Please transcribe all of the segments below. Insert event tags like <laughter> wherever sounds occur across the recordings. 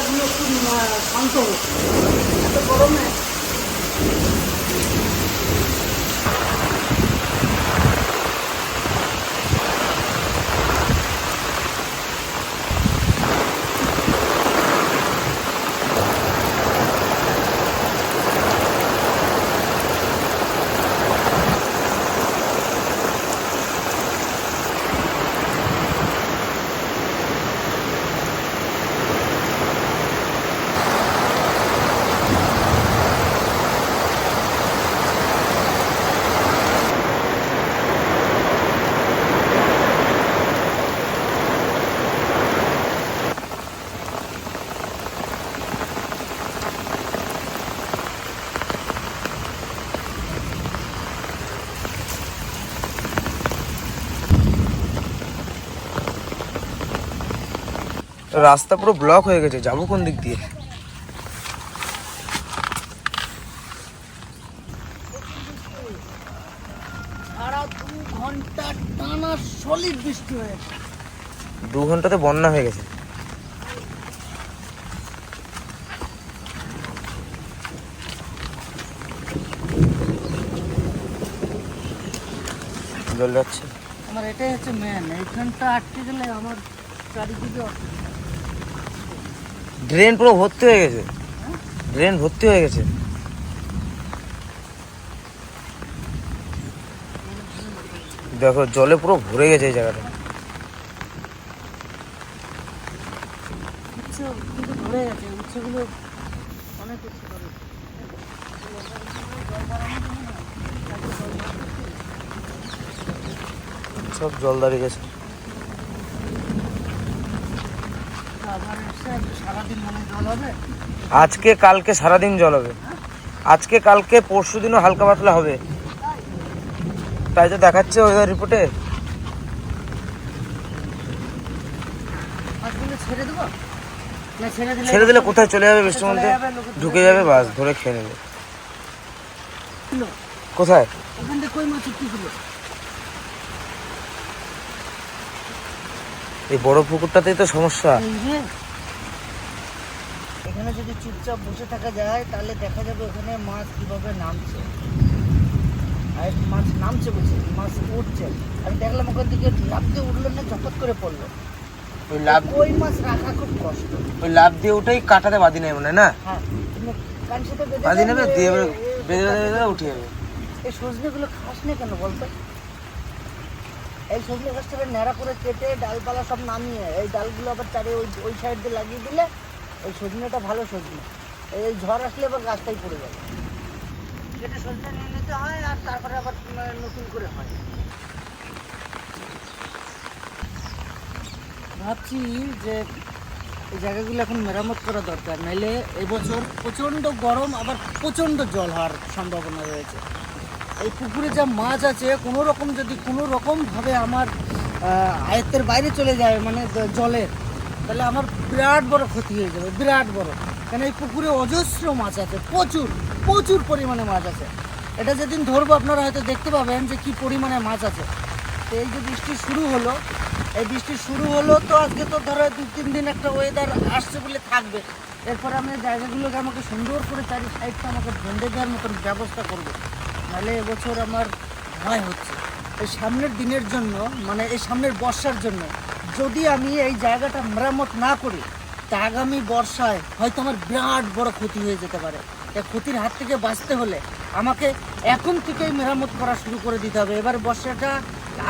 একটু আহ, শান্ত হচ্ছে এত গরমে রাস্তা পুরো ব্লক হয়ে গেছে যাব কোন দিক দিয়ে? দু ঘণ্টা টানা সলিড বৃষ্টি হয়েছে দু ঘন্টাতে বন্যা হয়ে গেছে। জল যাচ্ছে। আমার এটাই হচ্ছে মেন এইখানটা আটকে গেলে আমার চারিদিকে অসুবিধা। ড্রেন পুরো ভর্তি হয়ে গেছে। ড্রেন ভর্তি হয়ে গেছে। দেখো জলে পুরো ভরে গেছে এই জায়গাটা। সব জল দাঁড়িয়ে গেছে আবার এসে সারাদিন মনে জল হবে আজকে কালকে সারাদিন জল হবে। আজকে কালকে পরশু দিনও হালকা পাতলা হবে। তাই তো দেখাচ্ছে ওয়েদার রিপোর্টে ছেড়ে দিলে কোথায় চলে যাবে বৃষ্টির মধ্যে? ঢুকে যাবে বাস ধরে খেয়ে নেবে। কোথায়? এই বড় পুকুরটাতেই তো সমস্যা। এখানে যদি চুপচাপ বসে থাকা যায় তাহলে দেখা যাবে ওখানে মাছ কীভাবে নামছে। আর মাছ নামছে বলছে মাছ উঠছে। আমি দেখলাম ওখান থেকে লাফ দিয়ে উঠল না ঝপত করে পড়ল। ওই লাভ ওই মাছ রাখা খুব কষ্ট। ওই লাভ দিয়ে ওটাই কাটাতে বাদি নেবে মনে না? হ্যাঁ বাদি নেবে দিয়ে বেঁধে বেঁধে উঠে যাবে এই সজনেগুলো খাস না কেন বলতো? এই সজনে গাছটা ন্যাড়া করে কেটে ডালপালা সব নামিয়ে এই ডালগুলো আবার চারে ওই ওই সাইড দিয়ে লাগিয়ে দিলে ওই সজনেটা ভালো সজনে। এই ঝড় আসলে এবার গাছটাই পড়ে যাবে। কেটে সজনে নিয়ে নিতে হয় আর তারপরে আবার নতুন করে হয়। ভাবছি যে এই জায়গাগুলো এখন মেরামত করা দরকার। নাইলে এবছর প্রচণ্ড গরম, আবার প্রচণ্ড জল হওয়ার সম্ভাবনা রয়েছে। এই পুকুরে যা মাছ আছে কোনো রকম যদি কোনো রকমভাবে আমার আয়ত্তের বাইরে চলে যায় মানে জলের তাহলে আমার বিরাট বড় ক্ষতি হয়ে যাবে, বিরাট বড়। কেন এই পুকুরে অজস্র মাছ আছে, প্রচুর প্রচুর পরিমাণে মাছ আছে। এটা যেদিন ধরবো আপনারা হয়তো দেখতে পাবেন যে কি পরিমাণে মাছ আছে। তো এই যে বৃষ্টি শুরু হলো, এই বৃষ্টি শুরু হলো তো আজকে তো ধরো দু তিন দিন একটা ওয়েদার আসছে বলে থাকবে। এরপর আমি জায়গাগুলোকে আমাকে সুন্দর করে চারি সাইডটা আমাকে বেঁধে দেওয়ার মতন ব্যবস্থা করব। নাহলে এবছর আমার ভয় হচ্ছে। এই সামনের দিনের জন্য মানে এই সামনের বর্ষার জন্য যদি আমি এই জায়গাটা মেরামত না করি, তা আগামী বর্ষায় হয়তো আমার বিরাট বড় ক্ষতি হয়ে যেতে পারে। এই ক্ষতির হাত থেকে বাঁচতে হলে আমাকে এখন থেকেই মেরামত করা শুরু করে দিতে হবে। এবার বর্ষাটা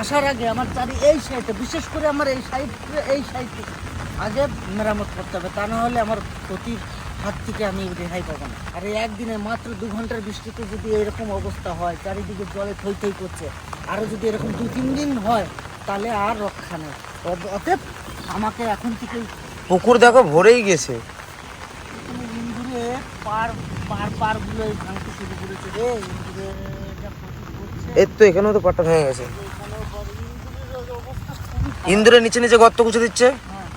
আসার আগে আমার চারি এই সাইডে, বিশেষ করে আমার এই সাইড, এই সাইডে আগে মেরামত করতে হবে। তা না হলে আমার ক্ষতির হাত থেকে আমি রেহাই পাবো না। আর এই একদিনে মাত্র দু ঘণ্টার বৃষ্টিতে যদি এরকম অবস্থা হয়, চারিদিকে জলে থই থই করছে আরও যদি এরকম দু তিন দিন হয়, তাহলে আর রক্ষা নেই। অতএব আমাকে এখন থেকেই পুকুর দেখো ভরেই গেছে। ইন্দুরে পার পার পারগুলো ভাঙতে শুরু করেছে রে। ইন্দুরে যা ক্ষতি করছে এর তো এখানেও তো পাট্টা ভেঙে গেছে। ইন্দুরের নিচে নিচে গর্ত কুচে দিচ্ছে। হ্যাঁ।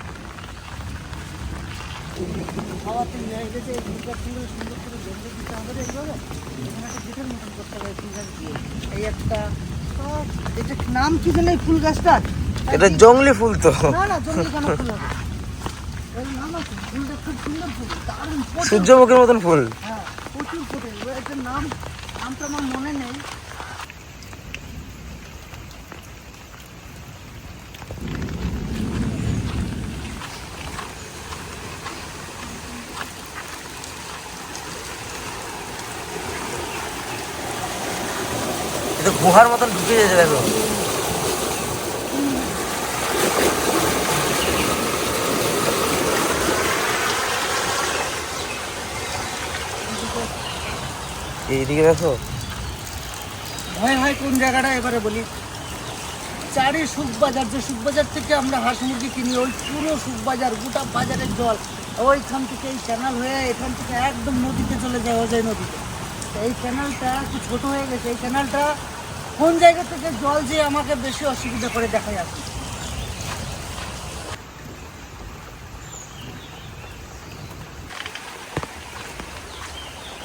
গেছে গাছ নাম কি জানে এই ফুল গাছটার? এটা জঙ্গলি ফুল তো। সূর্যমুখীর মতন ফুল। হ্যাঁ গুহার মতন ঢুকে যাচ্ছে দেখো। এইদিকে দেখো। ভয় হয়, কোন জায়গাটা? এবারে বলি। চারি সুখবাজার, যে সুখবাজার থেকে আমরা হাঁস মুরগি কিনি, ওই পুরো সুখবাজার, গোটা বাজারের জল। ওইখান থেকে এই ক্যানাল হয়ে এখান থেকে একদম নদীতে চলে যায় অজয় নদীতে এই ক্যানালটা একটু ছোট হয়ে গেছে। এই ক্যানালটা কোন জায়গা থেকে জল যে আমাকে বেশি অসুবিধা করে দেখা যাচ্ছে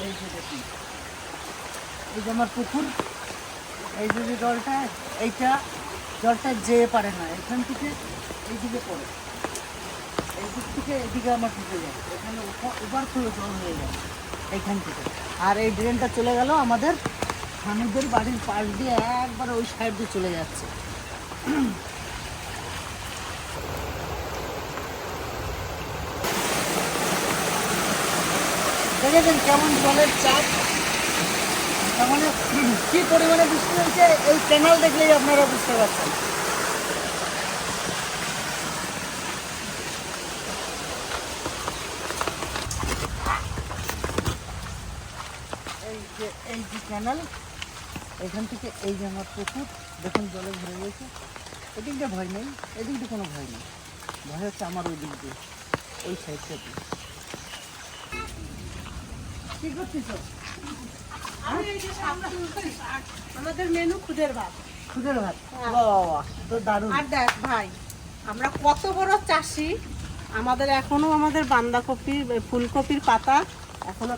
এই যে দেখুন এই যে আমার পুকুর, এই যে যে জলটা, এইটা, জলটা যেয়ে পারে না, এখান থেকে এইদিকে পড়ে। এই দিক থেকে এদিকে আমার ঢুকে যায়। এখানে ওভার ফ্লো জল হয়ে যায় এইখান থেকে। আর এই ড্রেনটা চলে গেল আমাদের স্বামীদের বাড়ির পাশ দিয়ে, একবার ওই সাইড দিয়ে চলে যাচ্ছে। দেখেছেন কেমন জলের চাপ? মানে কি পরিমাণে বৃষ্টি হয়েছে, এই ক্যানাল দেখলেই আপনারা বুঝতে পারছেন। এই যে এই যে ক্যানাল এখান থেকে এই যে আমার পুকুর, দেখুন জলে ভরে গেছে। এদিক ভয় নেই, এদিক কোনো ভয় নেই। ভয় হচ্ছে আমার ওই দিক দিয়ে ওই সাইডটা দিয়ে। কি করছিস? আমাদের মেনু খুদের ভাত। খুদের ভাত? তো দারুণ। আর দেখ ভাই আমরা কত বড় চাষি আমাদের এখনও আমাদের বাঁধাকপি ফুলকপির পাতা এখনও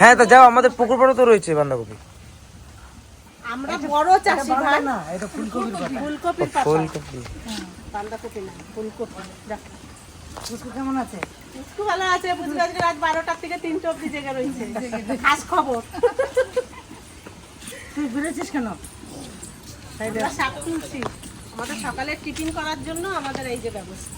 হ্যাঁ তা যাও আমাদের পুকুর পাড়ে তো রয়েছে বাঁধাকপি আমরা বড় চাষি ভাই। না এটা ফুলকপির পাতা ফুলকপির পাতা। ফুলকপি। বাঁধাকপি না ফুলকপি। পুষ্পু কেমন আছে? একটু ভালো আছে বুঝলি আজকে রাত বারোটার থেকে তিনটে অব্দি জেগে রয়েছে। খাস খবর। তুই বেরোছিস কেন? শাক তুলছি। আমাদের সকালে টিফিন করার জন্য আমাদের এই যে ব্যবস্থা।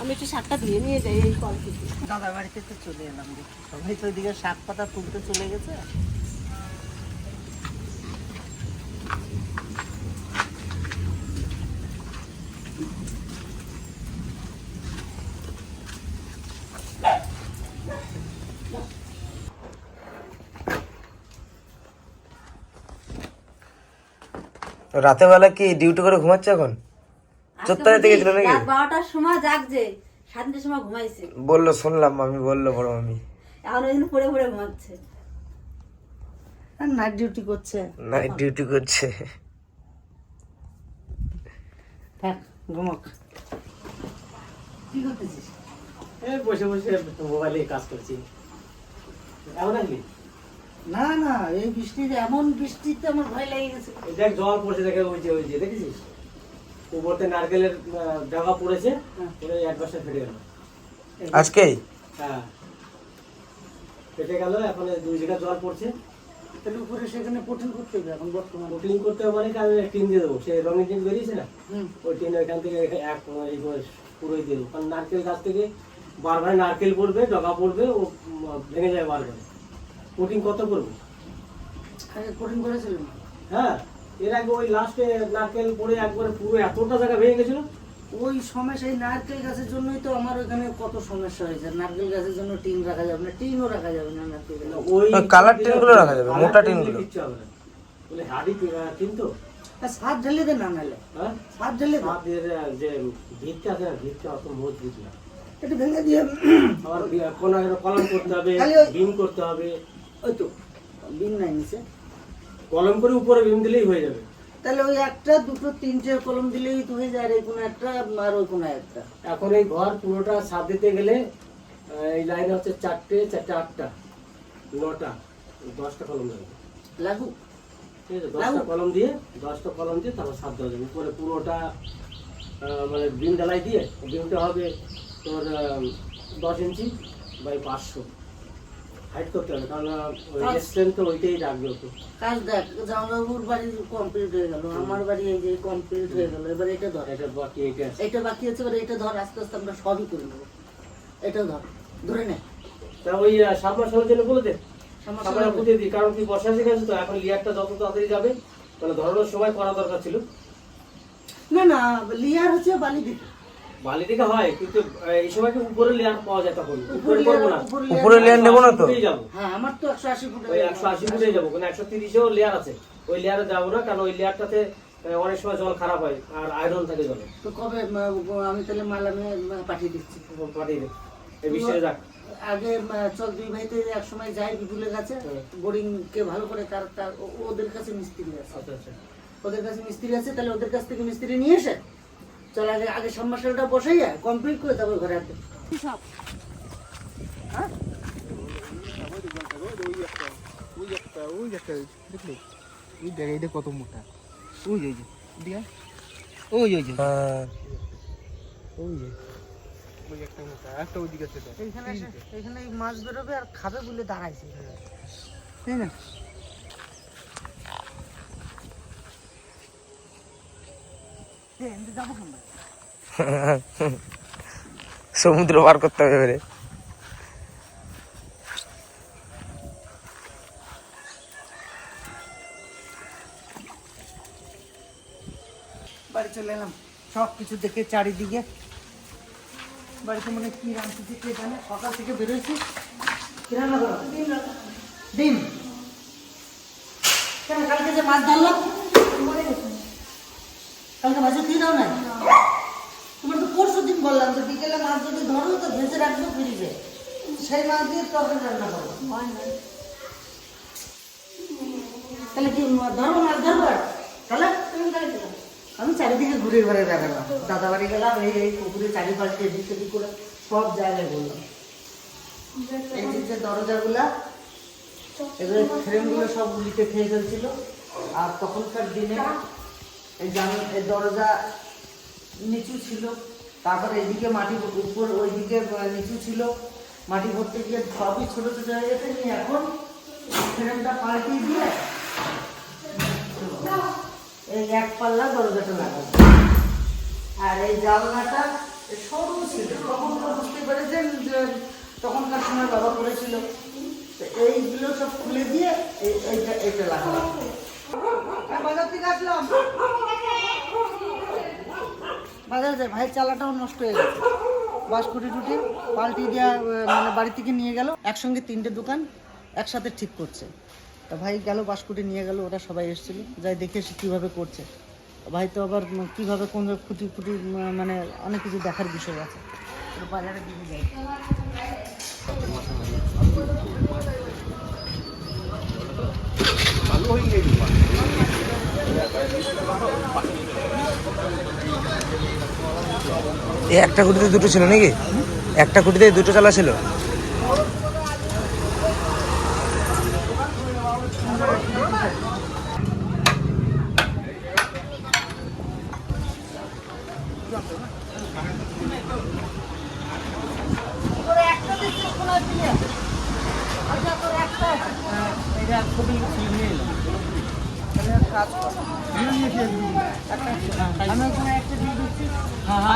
আমি একটু শাকটা ধুয়ে নিয়ে যাই এই কল থেকে। দাদার বাড়িতে তো চলে এলাম। সবাই তো ওইদিকে শাক পাতা তুলতে চলে গেছে। রাতে বেলা কি ডিউটি করে ঘুমাচ্ছে এখন? চোদ্দ থেকে গেছিল নাকি? বারোটার সময় জাগছে সাতটার সময় ঘুমাইছে। বলল শুনলাম আমি বলল বড় মামি। এখন ওই জন্য পড়ে পড়ে ঘুমাচ্ছে। আর নাইট ডিউটি করছে। নাইট ডিউটি করছে। থাক ঘুমক। কি করতেছিস? বসে বসে মোবাইলে কাজ করছি। এমন না না এই বৃষ্টিতে এমন বৃষ্টিতে আমার ভয় লেগে গেছে। দেখ জল পড়ছে দেখে ওই যে ওই যে দেখেছিস? উপরতে নারকেলের ডাগা পড়েছে পড়ে এক বছর ফেটে গেল। আজকেই হ্যাঁ। ফেটে গেল এখন দুই জায়গা জল পড়ছে। তাহলে উপরে সেখানে কঠিন করতে হবে এখন বর্তমানে। ক্লিন করতে হবে মানে আমি টিন দিয়ে দেবো। সেই রঙের টিন বেরিয়েছে না? ওই টিন ওইখান থেকে এক এই পুরোই দিয়ে দেবো। কারণ নারকেল গাছ থেকে বারবার নারকেল পড়বে ডগা পড়বে ও ভেঙে যায় বারবার। কোটিং কত করব? আগে কঠিন করেছিল হ্যাঁ এর আগে ওই লাস্টে নারকেল পড়ে একবারে পুরো এতটা জায়গা ভেঙে গেছিল। ওই সমস্যা এই নারকেল গাছের জন্যই তো আমার ওখানে কত সমস্যা হয়েছে। নারকেল গাছের জন্য টিন রাখা যাবে না টিনও রাখা যাবে না নারকেল ওই ওই colour tin গুলো রাখা যাবে, মোটা tin tin গুলো গুলো। কিচ্ছু হবে না। বলে হাড়ি টিন তো? আর সার ঢেলে দে না নাহলে। হ্যাঁ? সার ঢেলে দে। আমাদের যে ভিতটা আছে ভিতটা অত মজবুত না। একটু ভেঙে দিয়ে আবার কোনো কলম করতে হবে বিম করতে হবে। ওই তো বিন নাই নিচে। কলম করে উপরে বিম দিলেই হয়ে যাবে। তাহলে ওই একটা দুটো তিনটে কলম দিলেই তো হয়ে যায় আর এই কোনো একটা আর ওই কোনো একটা। এখন এই ঘর পুরোটা ছাদ দিতে গেলে এই লাইনে হচ্ছে চারটে চারটে আটটা নটা দশটা কলম লাগবে। লাগুক। ঠিক আছে দশটা কলম দিয়ে দশটা কলম দিয়ে তারপর ছাদ দেওয়া যাবে। উপরে পুরোটা মানে বিম ঢালাই দিয়ে বিমটা হবে তোর দশ ইঞ্চি বাই পাঁচশো। হাইট করতে হবে কারণ তো ওইটাই রাখবে তো কাজ দেখ জামাইবাবুর বাড়ি কমপ্লিট হয়ে গেল আমার বাড়ি এই যে কমপ্লিট হয়ে গেল এবার এটা ধর। এটা বাকি আছে। এটা বাকি আছে এবার এটা ধর আস্তে আস্তে আমরা সবই করে নেব। এটাও ধর ধরে নে। তা ওই সাবমার সবার জন্য বলে দে। সঙ্গে- পুঁতে দিই কারণ কি বর্ষা গেছে তো এখন লিয়ারটা যত তাড়াতাড়ি যাবে মানে ধরানোর সময় করা দরকার ছিল। না না লিয়ার হচ্ছে বালি দিতে বালি থেকে হয় কিন্তু আহ, এই সময় কি উপরে লেয়ার পাওয়া যায় তখন? উপরে উপরে করব না। উপরে উপরে লেয়ার নেব না তো? হ্যাঁ আমার তো একশো আশি ফুট একশো আশি ফুটে যাব কিন্তু একশো তিরিশেও লেয়ার আছে। ওই লেয়ারে যাব না কারণ ওই লেয়ারটাতে অনেক সময় জল খারাপ হয় আর আয়রন থাকে জলে। তো কবে আমি তাহলে মাল আমি পাঠিয়ে দিচ্ছি। পাঠিয়ে দে। এই বৃষ্টিতে যাক। আগে চল দুই ভাইতে এক সময় যাই বিপুলের কাছে। বোরিং কে ভালো করে তার তার ওদের কাছে মিস্ত্রি আছে। আচ্ছা আচ্ছা। ওদের কাছে মিস্ত্রি আছে তাহলে ওদের কাছ থেকে মিস্ত্রি নিয়ে এসে চল আগে আগে সম্মাসালটা বসাইয়া কমপ্লিট করে তারপর ঘরে আসবে ওই একটা ওই একটা দেখলি ওই এইটা কত মোটা ওই যে ওই যে ওই হ্যাঁ একটা মোটা একটা ওই দিকে আছে এইখানে এইখানে এই মাছ বেরোবে আর খাবে বলে দাঁড়াইছে তাই না দে, এমনি যাব কেমন? <laughs> সমুদ্র পার করতে হবে এবারে। বাড়ি চলে এলাম। সব কিছু দেখে চারিদিকে। বাড়িতে মনে কি রান্না কে জানে সকাল থেকে বেরোয়েছি রান্না করো? ডিম। কেন কালকে যে মাছ ধরলাম? কালকে মাছে দিয়ে দাও না তোমার তো পরশু দিন বললাম তো বিকেলে মাছ যদি ধরো তো ভেজে রাখব ফ্রিজে। সেই মাছ দিয়ে তরকারি রান্না করো তাহলে কি ধরো মাছ ধরবো তাহলে? আমি চারিদিকে ঘুরে ঘুরে বেড়ালাম। দাদা বাড়ি গেলাম এই এই পুকুরে চারিপাশে এদিক সেদিক করে সব জায়গায় বললাম এই যে যে দরজাগুলা এগুলো ফ্রেমগুলো সব উলিতে খেয়ে ফেলছিল। আর তখনকার দিনে এই জান দরজা নিচু ছিল, তারপরে এদিকে মাটি উপর ওইদিকে নিচু ছিল। মাটি ভরতে গিয়ে সবই ছোট ছোট হয়ে গেছে। নিয়ে এখন ফ্রেমটা পাল্টিয়ে দিয়ে এই এক পাল্লা দরজাটা লাগাবো। আর এই জানলাটা সরু ছিল। তখন তো বুঝতে পেরেছেন যে তখনকার সময় বাবা করেছিল। এইগুলো সব খুলে দিয়ে এই- এইটা এইটা লাগাবো। বাজার যায় ভাই চালাটাও নষ্ট হয়ে গেছে। বাঁশকুটি টুটি পাল্টি দেওয়া মানে বাড়ি থেকে নিয়ে গেল, একসঙ্গে তিনটে দোকান একসাথে ঠিক করছে। তা ভাই গেল, বাঁশকুটি নিয়ে গেল, ওরা সবাই এসেছিল। যাই দেখে এসে কীভাবে করছে। ভাই তো আবার কীভাবে কোন খুঁটি খুঁটি মানে অনেক কিছু দেখার বিষয় আছে। বাজারে দিকে যাই এই একটা কুটিতে দুটো ছিল নাকি? একটা কুটিতে দুটো চালা ছিল এটা খুবই নিয়ে এলাম তাহলে এক কাজ কর। আমি ওখানে একটা দিয়ে দিচ্ছি। এই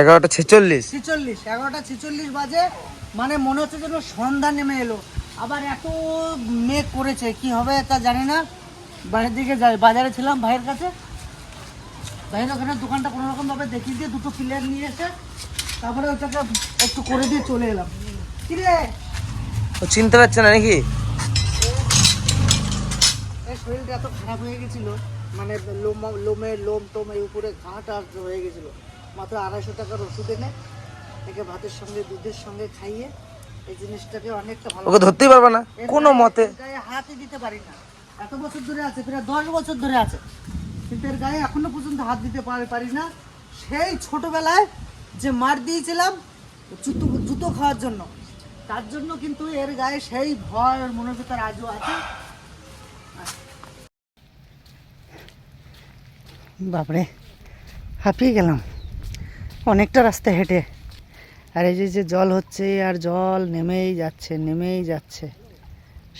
এগারোটা ছেচল্লিশ। ছিচল্লিশ, এগারোটা ছিচল্লিশ বাজে মানে মনে হচ্ছে যেন সন্ধ্যা নেমে এলো। আবার এত মেঘ করেছে, কি হবে তা জানি না। বাড়ির দিকে যাই, বাজারে ছিলাম ভাইয়ের কাছে। ভাইয়ের ওখানে দোকানটা কোনো রকম ভাবে দেখিয়ে দিয়ে দুটো প্লেয়ার নিয়ে এসে তারপরে ওটাকে একটু করে দিয়ে চলে এলাম। কি রে? ও চিনতে পারছে না নাকি? শরীরটা এত খারাপ হয়ে গেছিল মানে লোম লোমের লোম টোম এই উপরে ঘাটা হয়ে গেছিল। মাত্র আড়াইশো টাকার ওষুধ এনে একে ভাতের সঙ্গে দুধের সঙ্গে খাইয়ে এই জিনিসটাকে অনেকটা ভালো ওকে ধরতেই পারবে না? কোনো মতে হাতই দিতে পারি না। এত বছর ধরে আছে প্রায় দশ বছর ধরে আছে। কিন্তু এর গায়ে এখনও পর্যন্ত হাত দিতে পারি না। সেই ছোটবেলায় যে মার দিয়েছিলাম, জুতো জুতো খাওয়ার জন্য। তার জন্য কিন্তু এর গায়ে সেই ভয় মনের ভিতর আজও আছে। বাপরে, হাঁপিয়ে গেলাম। অনেকটা রাস্তা হেঁটে। আর এই যে যে জল হচ্ছে, আর জল নেমেই যাচ্ছে নেমেই যাচ্ছে।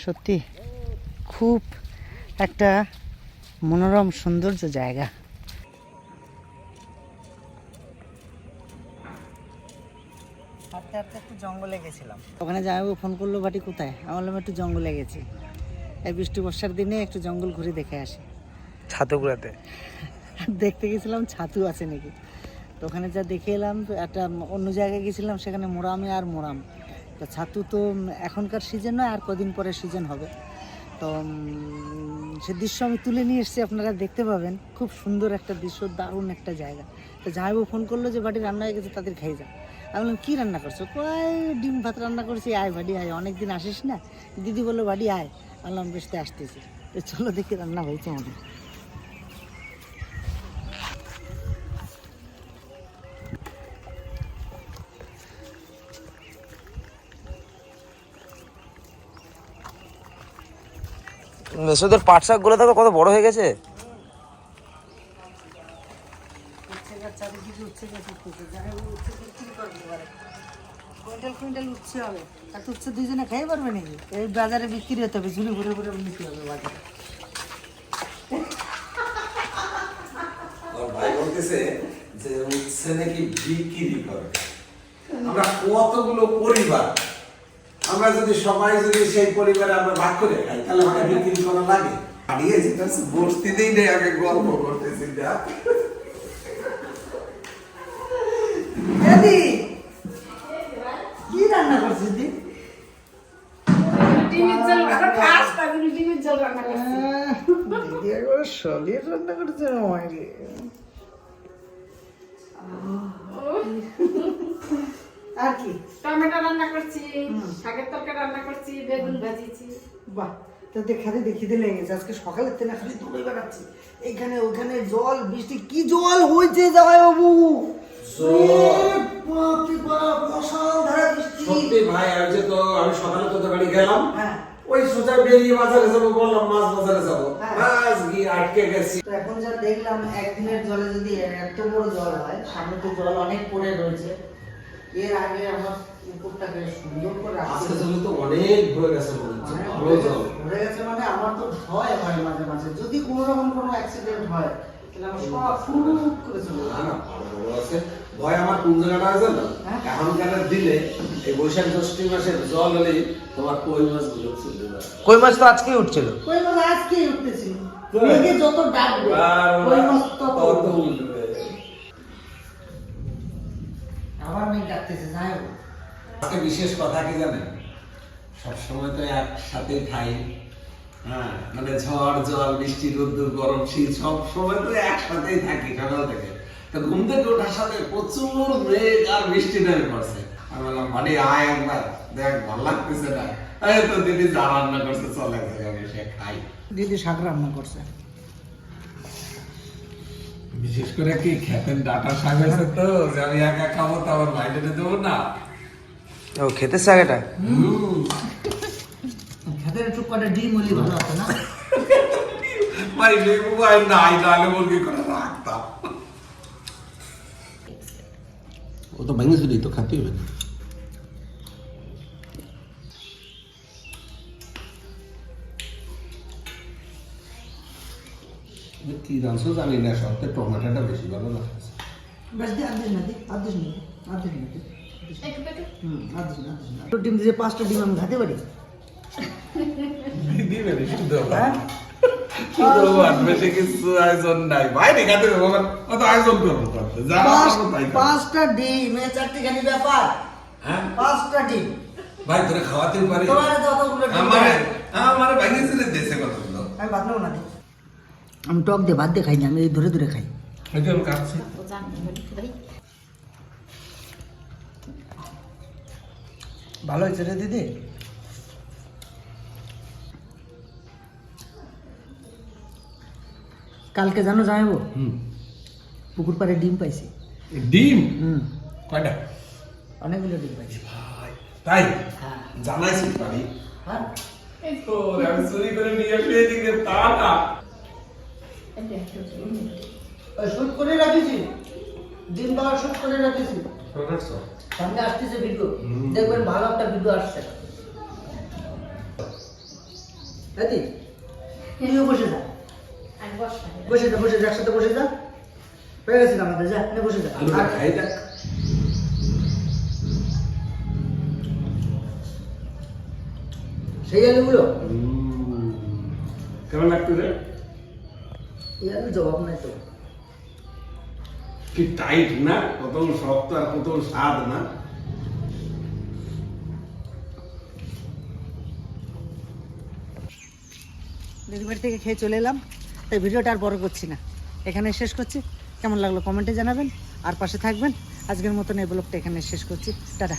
সত্যি খুব একটা মনোরম সৌন্দর্য জায়গা। হাঁটতে হাঁটতে একটু জঙ্গলে গেছিলাম। ওখানে জামাইবাবু ফোন করল বাটি কোথায়? আমি বললাম একটু জঙ্গলে গেছি। এই বৃষ্টি বর্ষার দিনে একটু জঙ্গল ঘুরে দেখে আসি। ছাতুগুলাতে? দেখতে গেছিলাম ছাতু আছে নাকি। তো ওখানে যা দেখে এলাম তো একটা অন্য জায়গায় গেছিলাম সেখানে মোরামে আর মোরাম। তো ছাতু তো এখনকার সিজন নয় আর কদিন পরে সিজন হবে। তো সে দৃশ্য আমি তুলে নিয়ে এসেছি, আপনারা দেখতে পাবেন। খুব সুন্দর একটা দৃশ্য, দারুণ একটা জায়গা। তো জামাইবাবু ফোন করল যে বাড়ি রান্না হয়ে গেছে, তাদের খাই যা। আমি বললাম, কী রান্না করছ? কয়, ডিম ভাত রান্না করছি, আয় বাড়ি আয় অনেক দিন আসিস না? দিদি বলল বাড়ি আয়। আমি বললাম বেশতে আসতেছি। তো চলো দেখি, রান্না হয়েছে আমাদের মেসোদের পাট শাকগুলো দেখো কত বড় হয়ে গেছে। কুইন্টাল কুইন্টাল উচ্ছে হবে। উচ্ছে খাই পারবে নাকি? এই বাজারে বিক্রি হতে হবে ঝুলি ভরে নিতে হবে বাজারে। আমার ভাই বলতেছে যে উচ্ছে নাকি বিক্রি করে। আমরা কতগুলো পরিবার আমরা যদি সবাই যদি সেই পরিবারে আমরা ভাগ করে খাই তাহলে আমাকে বিক্রি করা লাগে। হারিয়ে যেটা বস্তিতেই নেই আগে গল্প করতেছি না কি রান্না করছিস দি সবই রান্না করেছে। আর কি? টমেটো রান্না করছি শাকের তরকারি রান্না করছি বেগুন ভাজিছি বাহ তো দেখাতে দেখিতে লেগেছে আজকে সকালের থেকে খালি দৌড়ে বেড়াচ্ছি এখানে ওখানে জল বৃষ্টি কি জল হয়েছে যায় বাবু বাপরে বাপ মুষলধারে বৃষ্টি। সত্যি ভাই আমি যে তো আমি সকালে তোদের বাড়ি গেলাম ওই সোজা বেরিয়ে বাজারে যাব বললাম মাছ বাজারে যাব। মাছ গিয়ে আটকে গেছি। তো এখন যা দেখলাম একদিনের জলে যদি এত বড় জল হয় সামনে তো জল অনেক পড়ে রয়েছে। এর আগে আমার সুন্দর করে আজকে তো অনেক ভরে গেছে মনে হচ্ছে গেছে মানে আমার তো ভয় হয় মাঝে মাঝে। যদি কোনো রকম কোনো অ্যাক্সিডেন্ট হয় তাহলে আমার সব ফুট করে চলে না না আছে। ভয় আমার কোন জায়গাটা আছে না? হ্যাঁ? এখনকার দিনে এই বৈশাখ জ্যৈষ্ঠী মাসের জল তোমার কই মাছগুলো চলে যাবে কই মাছ তো আজকেই উঠছিল। কই মাছ আজকেই উঠতেছিল যত ডাকবে কই মাছ তত তত উঠবে। উঠবে। আবার মেঘ ডাকতেছে, যাই বিশেষ কথা কি জানেন? সবসময় তো একসাথে খাই। হ্যাঁ মানে ঝড়, জল, বৃষ্টি, রোদ্দুর, গরম, শীত সব সময় তো একসাথেই থাকি সকাল থেকে। তো ঘুম থেকে ওঠার সাথে প্রচুর মেঘ আর বৃষ্টি নেমে পড়ছে। আমি বললাম বাড়ি আয় একবার। দেখ, ভালো লাগতেছে না। এই তো দিদি যা রান্না করছে, চলে আমি সে খাই। দিদি শাক রান্না করছে। বিশেষ করে কি খেতেন ডাটা শাক আছে তো? আমি একা খাব তো আমার বাইরে দেবো না। ও খেতে শাক এটা খেতে একটু কটা ডিম হলে ভালো হতো না? ভাই লেবু ভাই নাই নাহলে মুরগি করে রাখতাম। ও তো ভেঙে দিলেই তো খাতেই হবে না। কি রাঁধছো জানি না সত্যি টমেটোটা বেশি ভালো না ডিম দিয়ে পাঁচটা ডিম আমি খাতে পারি? হ্যাঁ। পাঁচটা ডিম চারটিখানি ব্যাপার। হ্যাঁ? পাঁচটা ডিম। ভাই তোরে পারি। আমারে। আমারে ভাঙিয়েছিলে দেশে কতগুলো? আমি নেব না আমি টক দিয়ে ভাত দিয়ে খাই না আমি এই ধরে ধরে খাই। ভালো হয়েছে রে দিদি? কালকে জানো জানাব পুকুর পাড়ে ডিম পাইছি। ডিম? হুম। কয়টা? অনেকগুলো ডিম পাইছি। তাই? হ্যাঁ। জানাইছি বাড়ি? হ্যাঁ। তো আমি চুরি করে নিয়ে এসে এদিকে তা শুট করে রাখিছি। ডিম পাওয়ার শুট করে রাখিছি। সামনে আসতেছে ভিডিও দেখবেন ভালো একটা ভিডিও আসছে। দাদি তুইও বসে যা। বসে যা বসে যা একসাথে বসে যা। হয়ে গেছে আমাদের যা নে বসে যা। আর খাই দেখ। সেই আলুগুলো? কেমন লাগতো রে এই আলু জবাব নাই তো। কি টাইট না? কত শক্ত আর কত স্বাদ না? ডেলিভারি থেকে খেয়ে চলে এলাম। তাই ভিডিওটা আর বড় করছি না। এখানে শেষ করছি। কেমন লাগল কমেন্টে জানাবেন। আর পাশে থাকবেন। আজকের মতন এই ব্লগটা এখানে শেষ করছি। টাটা।